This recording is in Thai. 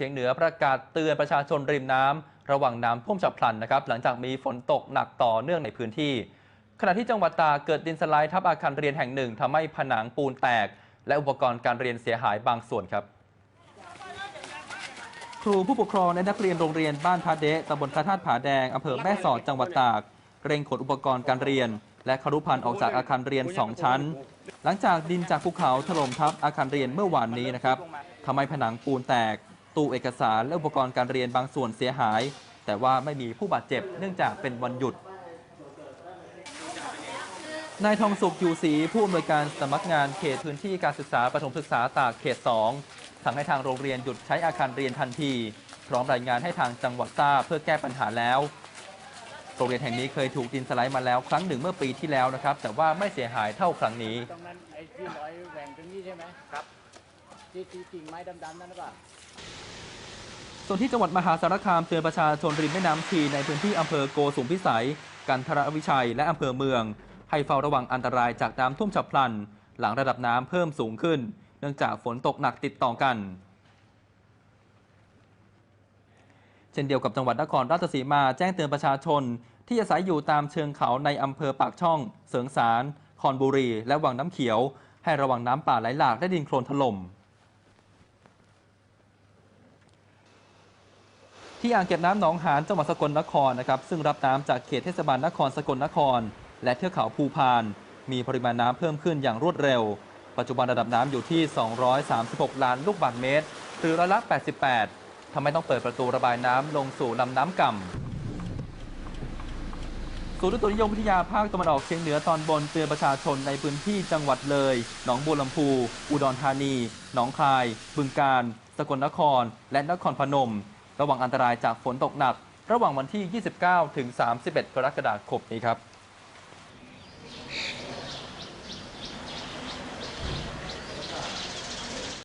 ชียงเหนือประกาศเตือนประชาชนริมน้ำระวังน้ำท่วมฉับพลันนะครับหลังจากมีฝนตกหนักต่อเนื่องในพื้นที่ ขณะที่จังหวัดตาเกิดดินสไลด์ทับอาคารเรียนแห่งหนึ่งทำให้ผนังปูนแตก และอุปกรณ์การเรียนเสียหายบางส่วนครับ ครูผู้ปกครองและนักเรียนโรงเรียนบ้านพาเดะตำบลพระธาตุผาแดงอำเภอแม่สอดจังหวัดตาก เร่งขนอุปกรณ์การเรียน และคารุพันธ์ออกจากอาคารเรียน 2 ชั้น หลังจากดินจากภูเขาถล่มทับอาคารเรียนเมื่อวานนี้นะครับทำให้ผนังปูนแตก ตู้เอกสารและอุปกรณ์การเรียนบางส่วนเสียหาย แต่ว่าไม่มีผู้บาดเจ็บเนื่องจากเป็นวันหยุดนายทองสุขอยู่ศรีผู้อำนวยการสำนักงานเขตพื้นที่การศึกษาประถมศึกษาตากเขต 2 สั่งให้ทางโรงเรียนหยุดใช้อาคารเรียนทันที พร้อมรายงานให้ทางจังหวัดทราบเพื่อแก้ปัญหาแล้ว โรงเรียนแห่งนี้เคยถูกดินสไลด์มาแล้วครั้งหนึ่งเมื่อปีที่แล้วนะครับ แต่ว่าไม่เสียหายเท่าครั้งนี้ตรงนั้นไอ้ที่ร้อยแหว่งตรงนี้ใช่ไหมครับที่ที่กิ่งไม้ดำๆนั่นหรือเปล่า ส่วนที่จังหวัดมหาสารคามเตือนประชาชนริมแม่น้ำชีในพื้นที่อำเภอโกสุมพิสัย กันทรวิชัย และอำเภอเมือง ให้เฝ้าระวังอันตรายจากน้ำท่วมฉับพลัน หลังระดับน้ำเพิ่มสูงขึ้น เนื่องจากฝนตกหนักติดต่อกัน เช่นเดียวกับจังหวัดนครราชสีมาแจ้งเตือนประชาชน ที่อาศัยอยู่ตามเชิงเขาในอำเภอปากช่อง เสริงสารคอนบุรี และวังน้ำเขียว ให้ระวังน้ำป่าไหลหลากและดินโคลนถล่ม ที่อ่างเก็บน้ำหนองหานจังหวัดสกลนครนะครับซึ่งรับน้ำจากเขตเทศบาลนครสกลนคร และเทือกเขาภูพาน มีปริมาณน้ำเพิ่มขึ้นอย่างรวดเร็ว ปัจจุบันระดับน้ำอยู่ที่ 236 ล้านลูกบาศก์เมตร หรือร้อยละ 88ทำให้ต้องเปิดประตูระบายน้ำลงสู่ลำน้ำก่ำศูนย์อุตุนิยมวิทยาภาคตะวันออกเฉียงเหนือตอนบนเตือนประชาชนในพื้นที่จังหวัดเลย หนองบัวลำพู อุดรธานี หนองคาย บึงกาฬ สกลนคร และนครพนม ระวังอันตรายจากฝนตกหนัก ระหว่างวันที่ 29 ถึง 31 กรกฎาคมนี้ครับ